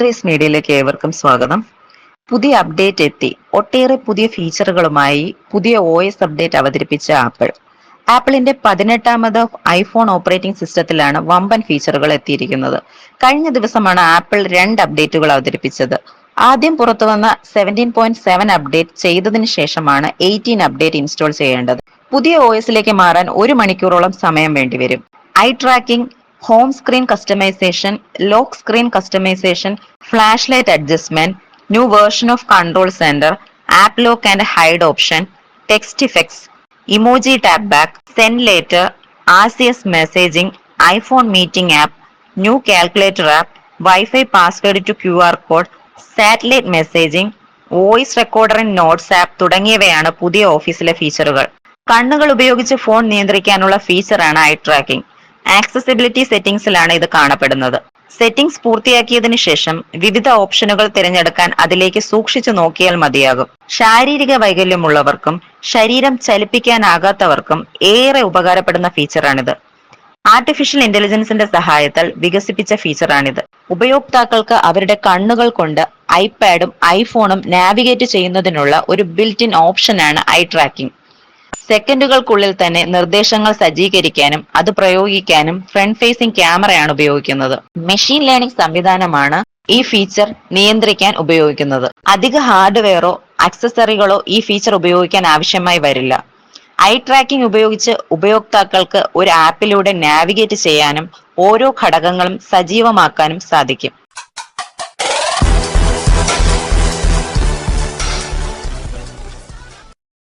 Threes മീഡിയയിലേക്ക് ഏവർക്കും സ്വാഗതം. പുതിയ അപ്ഡേറ്റ് എത്തി. ഒട്ടേറെ പുതിയ ഫീച്ചറുകളുമായി പുതിയ ഒ എസ് അപ്ഡേറ്റ് അവതരിപ്പിച്ച ആപ്പിൾ. ആപ്പിളിന്റെ പതിനെട്ടാമത് ഐഫോൺ ഓപ്പറേറ്റിംഗ് സിസ്റ്റത്തിലാണ് വമ്പൻ ഫീച്ചറുകൾ എത്തിയിരിക്കുന്നത്. കഴിഞ്ഞ ദിവസമാണ് ആപ്പിൾ രണ്ട് അപ്ഡേറ്റുകൾ അവതരിപ്പിച്ചത്. ആദ്യം പുറത്തു വന്ന സെവന്റീൻ പോയിന്റ് സെവൻ അപ്ഡേറ്റ് ചെയ്തതിനു ശേഷമാണ് എയ്റ്റീൻ അപ്ഡേറ്റ് ഇൻസ്റ്റാൾ ചെയ്യേണ്ടത്. പുതിയ ഒ എസിലേക്ക് മാറാൻ ഒരു മണിക്കൂറോളം സമയം വേണ്ടിവരും. Eye tracking home screen customization lock screen customization flash light adjustment new version of control center app lock and hide option text effects emoji tap back send later R C S messaging iPhone meeting app new calculator app wifi password to Q R code satellite messaging voice recorder in notes app തുടങ്ങിയവയാണ് പുതിയ ഓഫീസിലെ ഫീച്ചറുകൾ കണ്ണുകൾ ഉപയോഗിച്ച് phone നിയന്ത്രിക്കാനുള്ള ഫീച്ചറാണ് eye tracking accessibility സെറ്റിംഗ്സിലാണ് ഇത് കാണപ്പെടുന്നത്. സെറ്റിംഗ്സ് പൂർത്തിയാക്കിയതിനു ശേഷം വിവിധ ഓപ്ഷനുകൾ തിരഞ്ഞെടുക്കാൻ അതിലേക്ക് സൂക്ഷിച്ചു നോക്കിയാൽ മതിയാകും. ശാരീരിക വൈകല്യമുള്ളവർക്കും ശരീരം ചലിപ്പിക്കാനാകാത്തവർക്കും ഏറെ ഉപകാരപ്പെടുന്ന ഫീച്ചറാണിത്. ആർട്ടിഫിഷ്യൽ ഇന്റലിജൻസിന്റെ സഹായത്താൽ വികസിപ്പിച്ച ഫീച്ചറാണിത്. ഉപയോക്താക്കൾക്ക് അവരുടെ കണ്ണുകൾ കൊണ്ട് ഐപാഡും ഐഫോണും നാവിഗേറ്റ് ചെയ്യുന്നതിനുള്ള ഒരു ബിൽറ്റ് ഇൻ ഓപ്ഷനാണ് ഐ ട്രാക്കിംഗ് സെക്കൻഡുകൾക്കുള്ളിൽ തന്നെ നിർദ്ദേശങ്ങൾ സജ്ജീകരിക്കാനും അത് പ്രയോഗിക്കാനും ഫ്രണ്ട് ഫേസിംഗ് ക്യാമറയാണ് ഉപയോഗിക്കുന്നത്. മെഷീൻ ലേണിംഗ് സംവിധാനമാണ് ഈ ഫീച്ചർ നിയന്ത്രിക്കാൻ ഉപയോഗിക്കുന്നത്. അധിക ഹാർഡ്വെയറോ അക്സസറികളോ ഈ ഫീച്ചർ ഉപയോഗിക്കാൻ ആവശ്യമായി വരില്ല. ഐ ട്രാക്കിംഗ് ഉപയോഗിച്ച് ഉപയോക്താക്കൾക്ക് ഒരു ആപ്പിലൂടെ നാവിഗേറ്റ് ചെയ്യാനും ഓരോ ഘടകങ്ങളും സജീവമാക്കാനും സാധിക്കും.